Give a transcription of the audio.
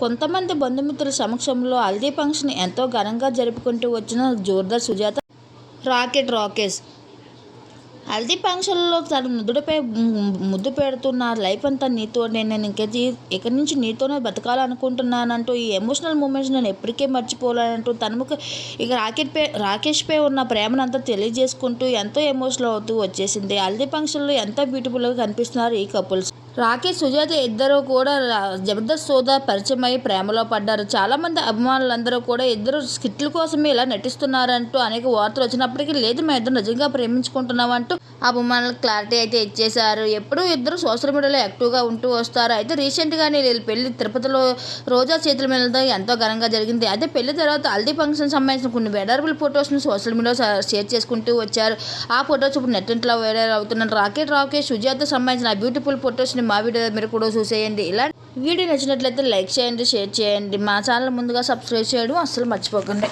కొంతమంది బంధుమిత్రుల సమక్షంలో హల్దీ ఫంక్షన్ ఎంతో ఘనంగా జరుపుకుంటూ వచ్చిన జోర్దార్ సుజాత రాకెట్ రాకేష్. హల్దీ ఫంక్షన్లో తన ముద్దుడిపై ముద్దు పెడుతున్న లైఫ్ అంతా నీతో నేను ఇంక ఇక్కడి నుంచి నీతోనే బతకాలనుకుంటున్నానంటూ ఈ ఎమోషనల్ మూమెంట్స్ నేను ఎప్పటికీ మర్చిపోలేనంటూ తనముకు ఇక రాకెట్ పై రాకేష్పై ఉన్న ప్రేమనంతా తెలియజేసుకుంటూ ఎంతో ఎమోషనల్ అవుతూ వచ్చేసింది. హల్దీ ఫంక్షన్లో ఎంతో బ్యూటిఫుల్గా కనిపిస్తున్నారు ఈ కపుల్స్. రాకేష్ సుజాత ఇద్దరు కూడా జబర్దస్త్ సోదా పరిచయం అయ్యి ప్రేమలో పడ్డారు. చాలామంది అభిమానులందరూ కూడా ఇద్దరు స్కిట్ల కోసమే ఇలా నటిస్తున్నారంటూ అనేక వార్తలు వచ్చినప్పటికీ లేదు మేము ఇద్దరు నిజంగా ప్రేమించుకుంటున్నామంటూ అభిమానులకు క్లారిటీ అయితే ఇచ్చేశారు. ఎప్పుడూ ఇద్దరు సోషల్ మీడియాలో యాక్టివ్గా ఉంటూ వస్తారు. అయితే రీసెంట్గానే వీళ్ళ పెళ్ళి తిరుపతిలో రోజా చేతుల మీద ఎంతో ఘనంగా జరిగింది. అయితే పెళ్ళి తర్వాత హల్దీ ఫంక్షన్ సంబంధించిన కొన్ని వెడర్బుల్ ఫొటోస్ను సోషల్ మీడియాలో షేర్ చేసుకుంటూ వచ్చారు. ఆ ఫొటోస్ ఇప్పుడు నెట్టింట్లో వైరల్ అవుతున్న రాకెట్ రాకేష్ సుజాత సంబంధించిన బ్యూటిఫుల్ ఫొటోస్ ఫొటోస్ని మా వీడియో మీరు కూడా చూసేయండి. ఇలా వీడియో నచ్చినట్లయితే లైక్ చేయండి షేర్ చేయండి. మా ఛానల్ ముందుగా సబ్స్క్రైబ్ చేయడం అస్సలు మర్చిపోకండి.